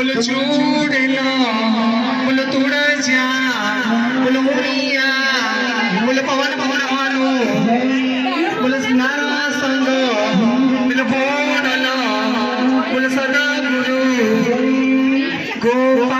चूड़ला बोलो तोड़ा जा बोलो मिया बोलो पवन पवन भानु बोलो नारा संग बोलो बोडला बोलो सदा गुरु गोपाल